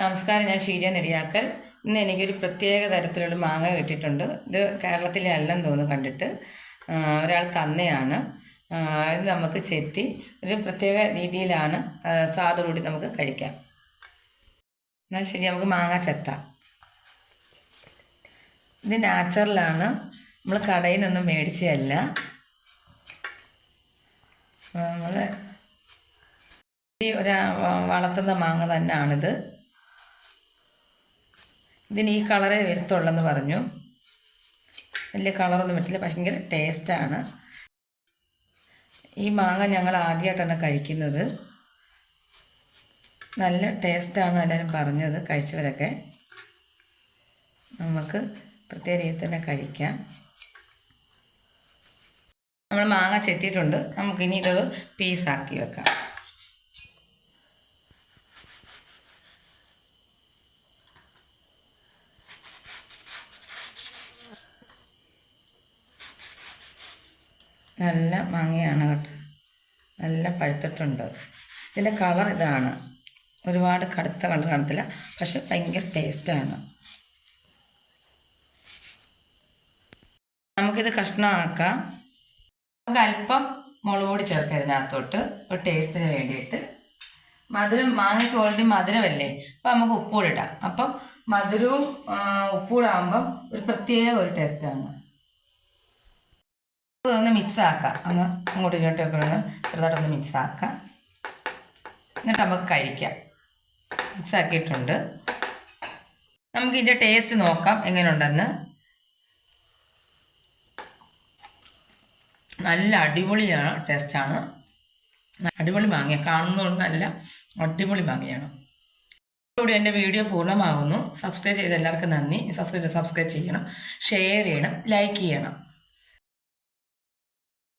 നമസ്കാരം ഞാൻ ഷീജ നെടിയാക്കൽ. ഇന്ന് എനിക്കൊരു പ്രത്യേക തരത്തിലുള്ള മാങ്ങ കിട്ടിയിട്ടുണ്ട്. ഇത് കേരളത്തിലെ അല്ലെന്ന് തോന്നുന്നു കണ്ടിട്ട്. ഒരാൾ തന്നെയാണ്. ഇത് നമുക്ക് ചെത്തി ഒരു പ്രത്യേക രീതിയിലാണ് സ്വാദോടുകൂടി നമുക്ക് കഴിക്കാം. എന്നാൽ ശരി നമുക്ക് മാങ്ങ ചെത്താം. ഇത് നാച്ചുറലാണ്. നമ്മൾ കടയിൽ നിന്നൊന്നും മേടിച്ചതല്ല നമ്മൾ ഒരു വളർത്തുന്ന മാങ്ങ തന്നെയാണിത്. ഇതിന് ഈ കളറേ വരത്തുള്ളെന്ന് പറഞ്ഞു. വലിയ കളറൊന്നും പറ്റില്ല ഭയങ്കര ടേസ്റ്റാണ്. ഈ മാങ്ങ ഞങ്ങൾ ആദ്യമായിട്ടാണ് കഴിക്കുന്നത്. നല്ല ടേസ്റ്റാണ് എല്ലാവരും പറഞ്ഞത് കഴിച്ചവരൊക്കെ. നമുക്ക് പ്രത്യേക രീതിയിൽ തന്നെ കഴിക്കാം. നമ്മൾ മാങ്ങ ചെത്തിയിട്ടുണ്ട്. നമുക്കിനി ഇതൊരു പീസാക്കി വെക്കാം. നല്ല മാങ്ങയാണ് കേട്ടോ. നല്ല പഴുത്തിട്ടുണ്ട്. ഇതിന്റെ കളർ ഇതാണ്. ഒരുപാട് കടുത്ത കളർ കാണത്തില്ല. പക്ഷെ ഭയങ്കര ടേസ്റ്റാണ്. നമുക്കിത് കഷ്ണമാക്കാം. നമുക്ക് അല്പം മുളക് പൊടി ചേർക്കാം ഇതിനകത്തോട്ട്. ഒരു ടേസ്റ്റിന് വേണ്ടിയിട്ട്. മധുരം മാങ്ങയ്ക്ക് ഓൾറെഡി മധുരമല്ലേ? അപ്പം നമുക്ക് ഉപ്പൂടിടാം അപ്പം മധുരവും ഉപ്പൂടാകുമ്പം ഉപ്പൂടെ ഒരു പ്രത്യേക ഒരു ടേസ്റ്റാണ് ഒന്ന് മിക്സ് ആക്കാം. ഒന്ന് അങ്ങോട്ടും ഇങ്ങോട്ടും ഒക്കെ ഒന്ന് ചെറുതായിട്ടൊന്ന് മിക്സ് ആക്കാം. എന്നിട്ട് നമുക്ക് കഴിക്കാം. മിക്സ് ആക്കിയിട്ടുണ്ട്. നമുക്ക് ഇതിന്റെ ടേസ്റ്റ് നോക്കാം എങ്ങനെയുണ്ടെന്ന്. നല്ല അടിപൊളിയാണ് ടേസ്റ്റാണ് അടിപൊളി മാങ്ങ കാണുന്നതുകൊണ്ട് നല്ല അടിപൊളി മാങ്ങയാണ്. ഇതോടെ എന്റെ വീഡിയോ പൂർണമാകുന്നു. സബ്സ്ക്രൈബ് ചെയ്ത എല്ലാവർക്കും നന്ദി. സബ്സ്ക്രൈബ് സബ്സ്ക്രൈബ് ചെയ്യണം. ഷെയർ ചെയ്യണം. ലൈക്ക് ചെയ്യണം.